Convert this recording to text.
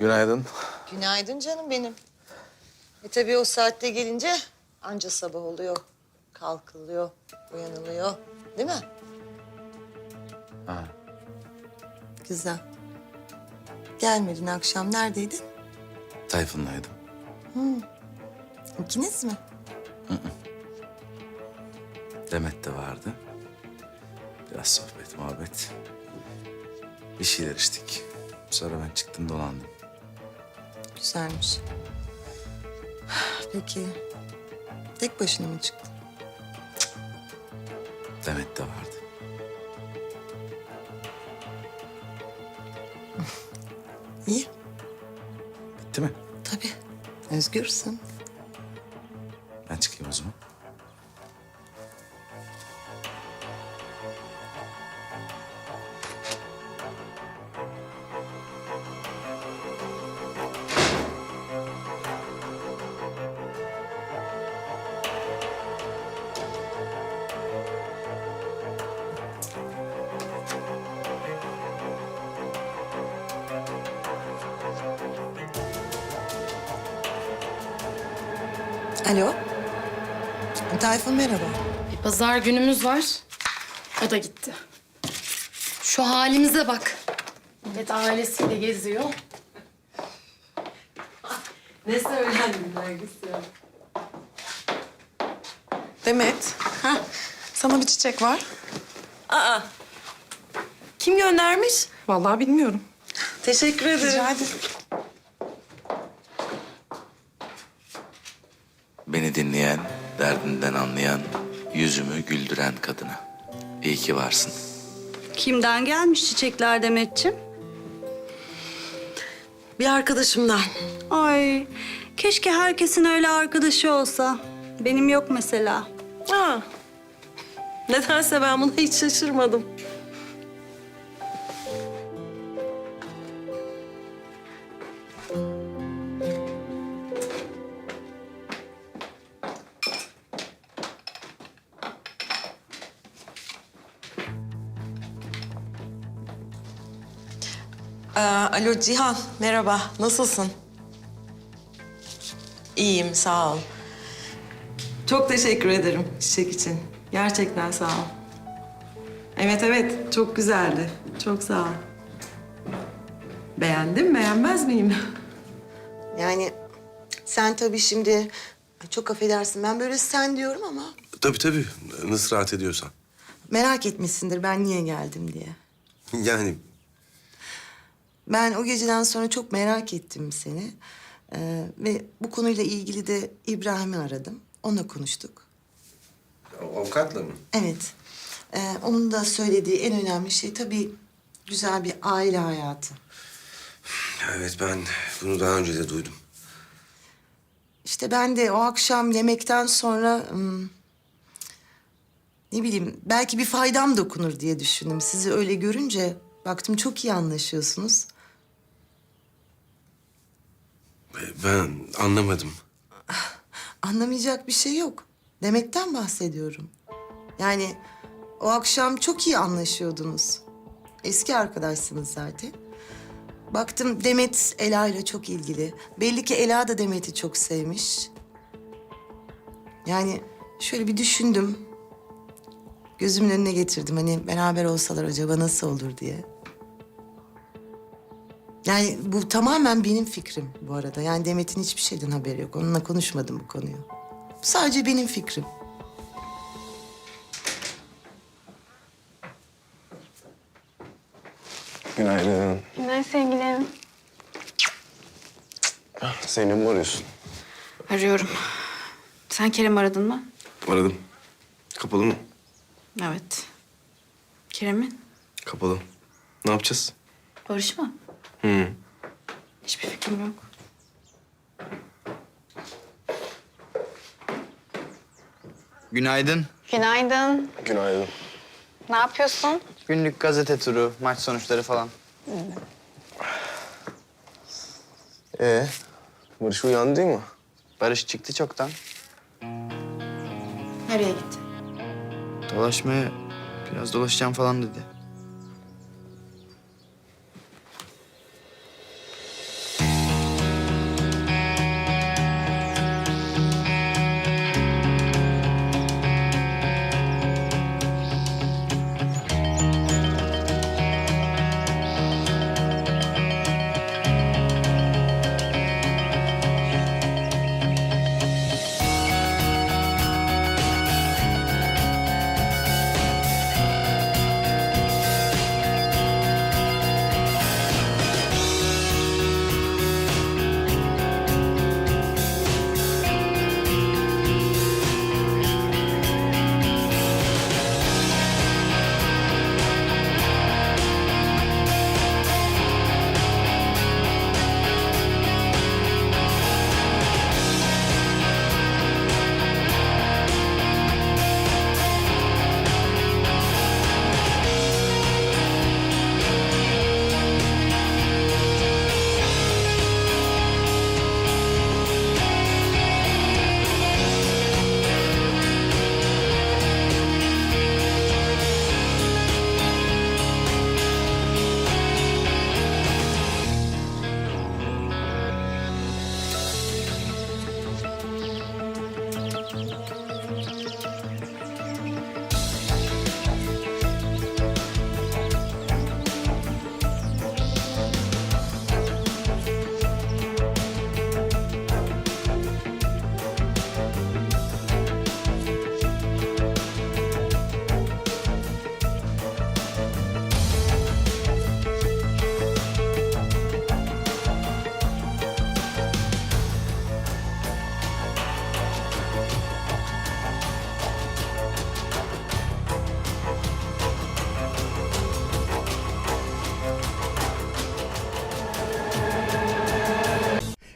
Günaydın. Günaydın canım benim. E tabii o saatte gelince anca sabah oluyor. Kalkılıyor, uyanılıyor. Değil mi? Ha. Güzel. Gelmedin akşam. Neredeydin? Tayfun'laydım. İkiniz mi? Demet de vardı. Biraz sohbet, muhabbet. Bir şeyler içtik. Sonra ben çıktım dolandım. Güzelmiş. Peki tek başına mı çıktın? Demet de vardı. İyi. Bitti mi? Tabii. Özgürsün. Ben çıkayım o zaman. Alo. Tayfun merhaba. Bir pazar günümüz var. O da gitti. Şu halimize bak. Millet ailesiyle geziyor. Ne söylendin Nergis ya? Demet, sana bir çiçek var. Aa, kim göndermiş? Vallahi bilmiyorum. Teşekkür ederim. Rica ederim. Beni dinleyen, derdinden anlayan, yüzümü güldüren kadına. İyi ki varsın. Kimden gelmiş çiçekler Demetciğim? Bir arkadaşımdan. Ay, keşke herkesin öyle arkadaşı olsa. Benim yok mesela. Aa, nedense ben buna hiç şaşırmadım. Aa, alo Cihan, merhaba. Nasılsın? İyiyim, sağ ol. Çok teşekkür ederim çiçek için. Gerçekten sağ ol. Evet evet, çok güzeldi. Çok sağ ol. Beğendim, beğenmez miyim? Yani sen tabii şimdi çok affedersin ben böyle sen diyorum ama Tabii tabii. Nasıl rahat ediyorsan. merak etmişsindir ben niye geldim diye. Yani Ben o geceden sonra çok merak ettim seni. Ee, ve bu konuyla ilgili de İbrahim'i aradım. Onunla konuştuk. avukatla mı? Evet. Ee, onun da söylediği en önemli şey tabii güzel bir aile hayatı. Evet ben bunu daha önce de duydum. İşte ben de o akşam yemekten sonra ne bileyim belki bir faydam dokunur diye düşündüm. Sizi öyle görünce baktım çok iyi anlaşıyorsunuz. Ben anlamadım. Anlamayacak bir şey yok. Demet'ten bahsediyorum. Yani o akşam çok iyi anlaşıyordunuz. Eski arkadaşsınız zaten. Baktım Demet Ela ile çok ilgili. Belli ki Ela da Demet'i çok sevmiş. Yani şöyle bir düşündüm. Gözümün önüne getirdim. Hani beraber olsalar acaba nasıl olur diye. Yani bu tamamen benim fikrim bu arada. Yani Demet'in hiçbir şeyden haberi yok. Onunla konuşmadım bu konuyu. Sadece benim fikrim. Günaydın. Ne sevgilim? Zeynep mi arıyorsun? Arıyorum. Sen Kerem aradın mı? Aradım. Kapalı mı? Evet. Kerem'in? Kapalı. Ne yapacağız? Barış mı? Hı. Hiçbir fikrim yok. Günaydın. Günaydın. Günaydın. Ne yapıyorsun? Günlük gazete turu, maç sonuçları falan. Ee, Barış uyandı değil mi? Barış çıktı çoktan. Nereye gitti? Dolaşmaya biraz dolaşacağım falan dedi.